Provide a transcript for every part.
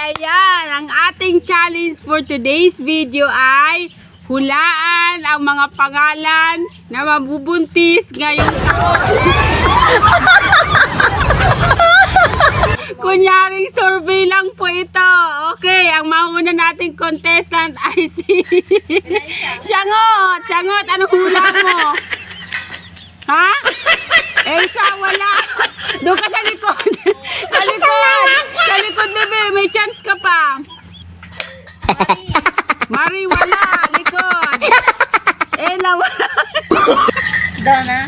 ayan, ang ating challenge for today's video ay hulaan ang mga pangalan na mabubuntis ngayong taon. Kunyaring survey lang po ito. Okay, ang mauna nating contestant ay si Siyangot. Siyangot, anong hula mo? Ha? Elsa, wala. Doon ka sa likod. sa likod. Sa likod, bebe. May chance ka pa. Mari, wala. Likod. Ella, wala. Donna.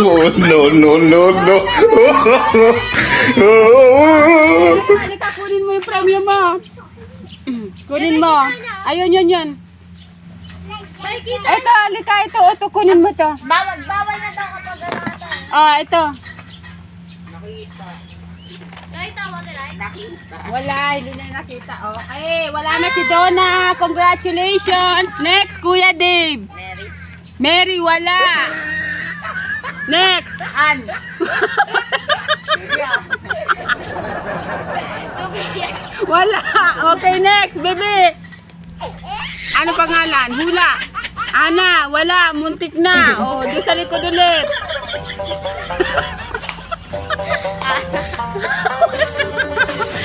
Oh, no, no, no, no. Halika, kunin mo yung premium mo. kunin mo. Ayun, yun, yun. Ito, halika, ito. Ito, kunin mo to. Bawal, bawal na daw kapag ano ito. Ah, ito. Kahit tawa nila. Nakita. Wala, hindi na nakita. Okay, wala na si Donna. Congratulations. Next, Kuya Dave. Mary. Mary, wala. Next, Ann. Wala. Okay, next, bebe. Ano pangalan? Hula. Ana, wala. Muntik na. Oh, doon sa likod ulit.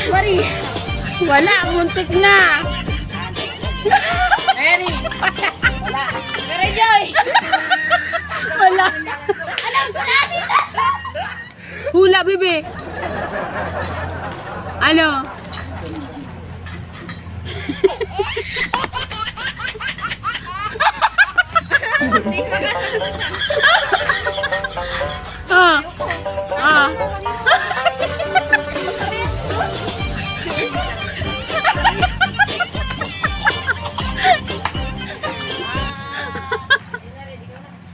Mari. Wala, muntik na. Mary. Wala. Mary Joy. Wala. Alam ko na dito. Hula, bebe. Ano? Ah. Ah.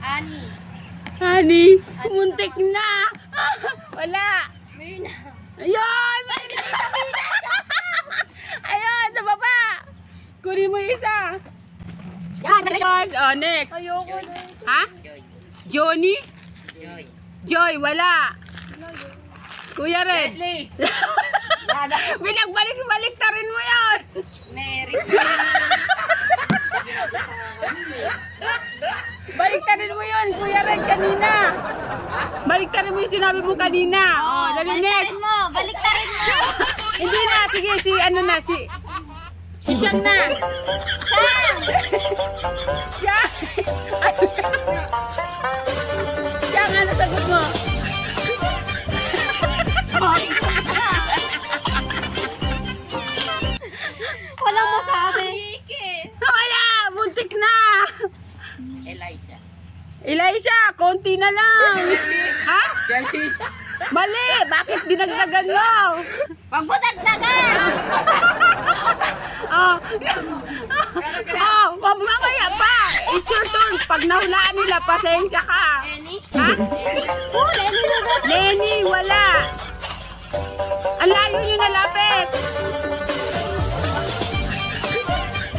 Ani. Honey, muntik na. Wala. May na. Ayun! Ayun, sa baba. Kunin mo isa. Yan, next. Oh, next. Ayoko na. Ha? Johnny? Joy. Joy, wala. Kuya Red. Leslie. Binagbalik-balik ta rin mo yan. Mary. Balik ta rin mo yun, Kuya Red, kanina. Balik ta rin mo yung sinabi mo kanina. Oh, dali next. mo. Balik ta rin mo. Hindi na, sige, si ano na, si... Si Siyang na. Elisha. Elisha, konti na lang. ha? Chelsea. Mali! Bakit dinagdagan mo? Pagbutagdagan. Oh. oh, mamaya pa. It's your turn. Pag nahulaan nila, pasensya ka. Any? Ha? Oh, Lenny na? Lenny, wala. Ang layo nyo nalapit.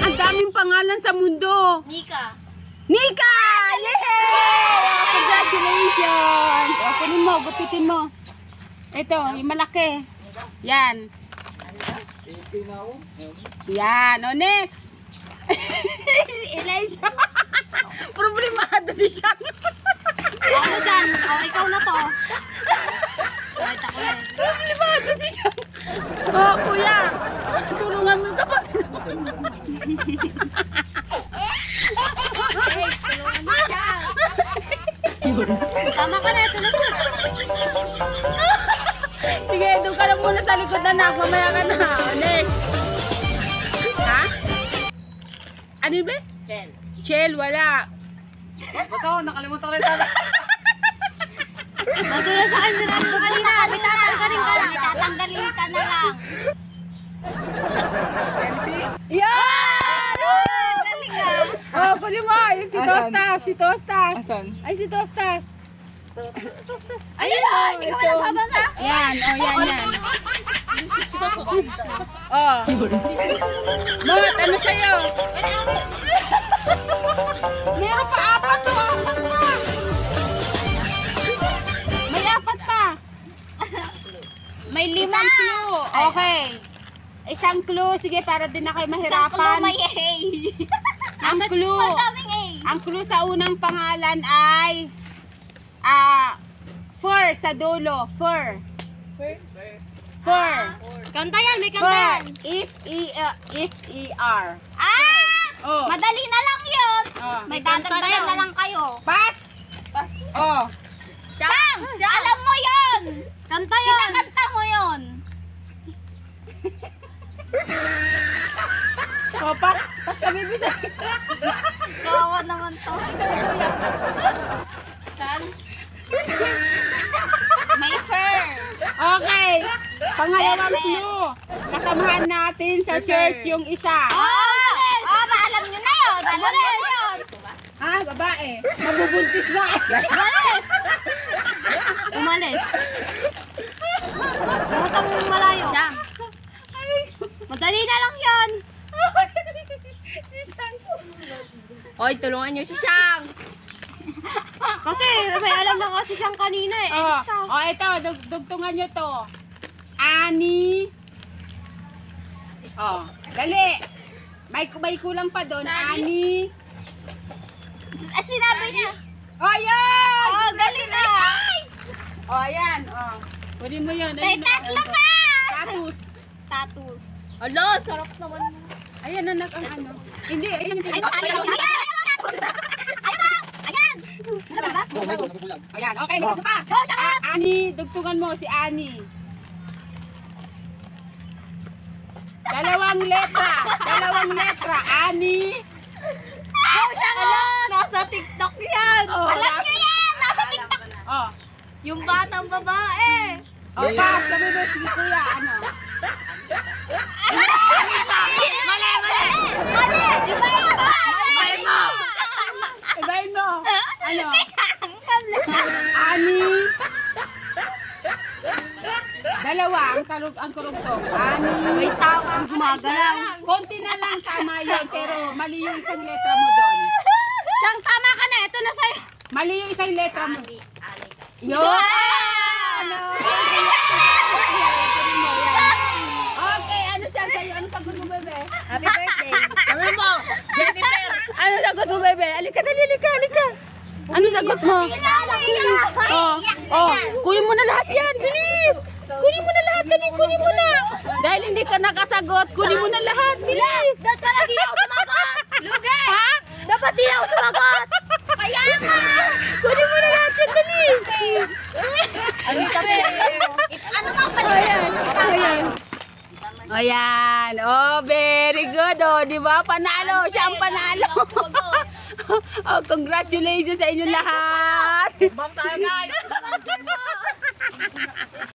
Ang daming pangalan sa mundo. Nika. Nika! Yay! Congratulations! O, kunin mo, gupitin mo. Ito, yung malaki. Yan. Yan. O, next. Elijah. Sa likod na nak. Mamaya ka na. Next. Ha? Ano yun ba? Chen. Chel, wala. Nandun na sa akin. Nandun ka kanina. Tatanggalin ka lang. Tatanggalin ka na lang. Yan! Ka. Oh, kunin mo. Yun si Tostas. Si Tostas. Asan? Ay, si Tostas. Ayun o. Ka ito. wala babasa. Yan. Oh, yan, yan. Oh. Mot, ano sa'yo? Meron pa apat to. Apat pa. May apat pa. May lima. Isang clue. Okay. Isang clue. Sige, para din na kayo Isang mahirapan. kulo may A. Ang clue. Ang clue sa unang pangalan ay ah fur sa dulo. Fur. Fur. Kanta yan, may kanta Fur. yan. If e uh, if e r. Ah! Oh. Madali na lang yun. Oh. May dadagdagan na lang kayo. Pass. Oh. Chang! Alam mo yun! Kanta yun! Kinakanta mo yun! Oh, pass. Pass kami bisa. Kawawa naman to. Saan? May fur. Okay. Pangalawang Pwede. clue. Kasamahan natin sa church yung isa. Oh! Oh, maalam nyo na yun! Alam nyo na yun! Ha, babae. Mabubuntis ba? Umalis! Umalis. Butang malayo. Chang. Madali na lang yun. Hoy, tulungan niyo si Shang. Kasi may alam na kasi siyang kanina eh. Oh, oh, ito, dug dugtungan nyo to. Ani. Oh, dali. May, may kulang pa doon. Ani. Ah, sinabi niya. Oh, yan! Oh, galing na. Oh, ayan. Oh. Pwede mo yun. May Ayun na. tatlo pa. Status. Status. Ano, sarap naman. Ayan na nag ang ano. Hindi, ayan. Ay, ayan, ayan, ayan. Ayan, ayan. Ano ba? Ayan, okay. Ito pa. Go. Ah, Ani, dugtungan mo si Ani. Dalawang letra. Dalawang letra. Ani. Go, Chang. Nasa TikTok yan. Oh, Alam niyo yan. Nasa TikTok. Oh. Yung batang babae. Oh, pass. Sabi mo, sige kuya, ano? Mali, mali. Mali. Iba, iba. Iba, iba. Ibayin mo. Ano? Ani. Dalawa, ang karug ang karugtong. Ani. May tama. Gumagalaw. Konti na lang tama yun, pero mali yung isang letra mo doon. Chang, tama ka na. Ito na sa'yo. Mali yung isang letra mo. Ali. Yun! Ano? Okay, ano siya sa'yo? Ano sagot mo, bebe? Happy birthday. Sabi mo, Jennifer. Ano sagot mo, bebe? Alika, dali, alika, alika. Ano sagot mo? Oh, oh, kunin mo na lahat yan, bilis! Kunin mo na lahat, dali, kunin mo na! Dahil hindi ka nakasagot, kunin mo na lahat, bilis! Dapat pala di ako sumagot. Lugar. Ha? Dapat di ako sumagot. Kaya nga. Kunin mo na lahat yan, dali! Ano sabi? Ano nga pala? Ayan, ayan. Ayan, oh, very good, oh, di ba? Panalo, siya ang panalo. oh, congratulations sa inyo lahat. Bang tayo guys.